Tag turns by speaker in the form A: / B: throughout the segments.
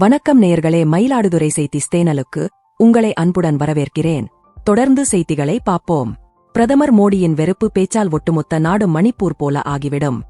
A: வணக்கம் நேயர்களே மயிலாடுதுறை செய்தி ஸ்தேனலுக்கு உங்களை அன்புடன் வரவேற்கிறேன். தொடர்ந்து செய்திகளை பார்ப்போம். பிரதமர் மோடியின் வெறுப்பு பேச்சால் ஒட்டுமொத்த நாடு மணிப்பூர் போல ஆகிவிடும்.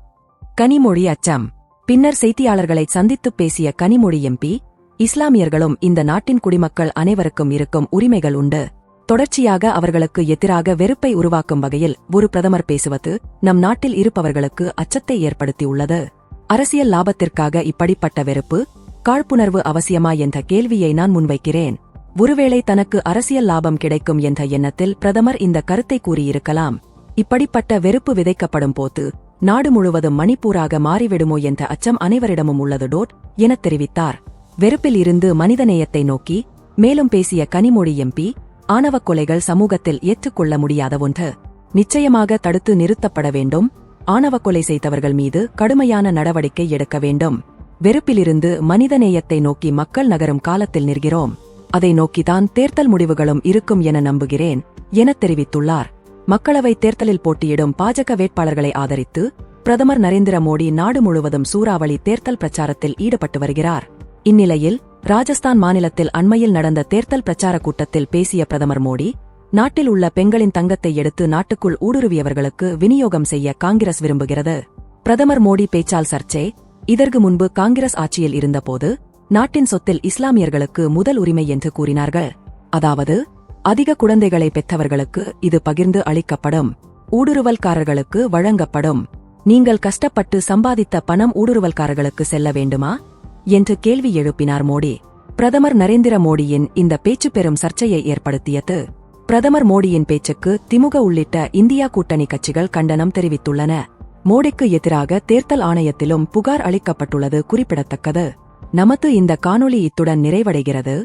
A: கனிமொழி அச்சம். பின்னர் செய்தியாளர்களை சந்தித்துப் பேசிய கனிமொழி எம்பி இஸ்லாமியர்களும் இந்த நாட்டின் குடிமக்கள் அனைவருக்கும் இருக்கும் உரிமைகள் உண்டு. தொடர்ச்சியாக அவர்களுக்கு எதிராக வெறுப்பை உருவாக்கும் வகையில் ஒரு பிரதமர் பேசுவது நம் நாட்டில் இருப்பவர்களுக்கு அச்சத்தை ஏற்படுத்தியுள்ளது. அரசியல் லாபத்திற்காக இப்படிப்பட்ட வெறுப்பு காழ்ப்புணர்வு அவசியமா என்ற கேள்வியை நான் முன்வைக்கிறேன். ஒருவேளை தனக்கு அரசியல் லாபம் கிடைக்கும் என்ற எண்ணத்தில் பிரதமர் இந்த கருத்தை கூறியிருக்கலாம். இப்படிப்பட்ட வெறுப்பு விதைக்கப்படும் போது நாடு முழுவதும் மணிப்பூராக மாறிவிடுமோ என்ற அச்சம் அனைவரிடமும் உள்ளது டோட் எனத் தெரிவித்தார். வெறுப்பில் இருந்து மனிதநேயத்தை நோக்கி மேலும் பேசிய கனிமொழி எம்பி ஆணவக் கொலைகள் சமூகத்தில் ஏற்றுக்கொள்ள முடியாத ஒன்று. நிச்சயமாக தடுத்து நிறுத்தப்பட வேண்டும். ஆணவக் கொலை செய்தவர்கள் மீது கடுமையான நடவடிக்கை எடுக்க வேண்டும். வெறுப்பிலிருந்து மனிதநேயத்தை நோக்கி மக்கள் நகரும் காலத்தில் நிற்கிறோம். அதை நோக்கிதான் தேர்தல் முடிவுகளும் இருக்கும் என நம்புகிறேன் என தெரிவித்துள்ளார். மக்களவைத் தேர்தலில் போட்டியிடும் பாஜக வேட்பாளர்களை ஆதரித்து பிரதமர் நரேந்திர மோடி நாடு முழுவதும் சூறாவளி தேர்தல் பிரச்சாரத்தில் ஈடுபட்டு வருகிறார். இந்நிலையில் ராஜஸ்தான் மாநிலத்தில் அண்மையில் நடந்த தேர்தல் பிரச்சார கூட்டத்தில் பேசிய பிரதமர் மோடி நாட்டில் உள்ள பெண்களின் தங்கத்தை எடுத்து நாட்டுக்குள் ஊடுருவியவர்களுக்கு விநியோகம் செய்ய காங்கிரஸ் விரும்புகிறது. பிரதமர் மோடி பேச்சால் சர்ச்சை இதற்கு முன்பு காங்கிரஸ் ஆட்சியில் இருந்தபோது நாட்டின் சொத்தில் இஸ்லாமியர்களுக்கு முதல் உரிமை என்று கூறினார்கள். அதாவது அதிக குழந்தைகளை பெற்றவர்களுக்கு இது பகிர்ந்து அளிக்கப்படும் ஊடுருவல்காரர்களுக்கு வழங்கப்படும். நீங்கள் கஷ்டப்பட்டு சம்பாதித்த பணம் ஊடுருவல்காரர்களுக்கு செல்ல வேண்டுமா? என்று கேள்வி எழுப்பினார் மோடி. பிரதமர் நரேந்திர மோடியின் இந்த பேச்சு பெரும் சர்ச்சையை ஏற்படுத்தியது. பிரதமர் மோடியின் பேச்சுக்கு திமுக உள்ளிட்ட இந்தியா கூட்டணி கட்சிகள் கண்டனம் தெரிவித்துள்ளன. மோடிக்கு எதிராக தேர்தல் ஆணையத்திலும் புகார் அளிக்கப்பட்டுள்ளது குறிப்பிடத்தக்கது. நமது இந்த காணொளி இத்துடன் நிறைவடைகிறது.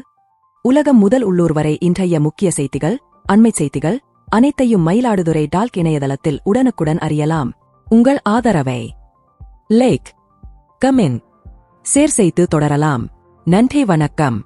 A: உலகம் முதல் உள்ளூர் வரை இன்றைய முக்கிய செய்திகள் அண்மை செய்திகள் அனைத்தையும் மயிலாடுதுறை டால்க் இணையதளத்தில் உடனுக்குடன் அறியலாம். உங்கள் ஆதரவை. லைக் கமெண்ட் சேர் செய்து தொடரலாம். நன்றி வணக்கம்.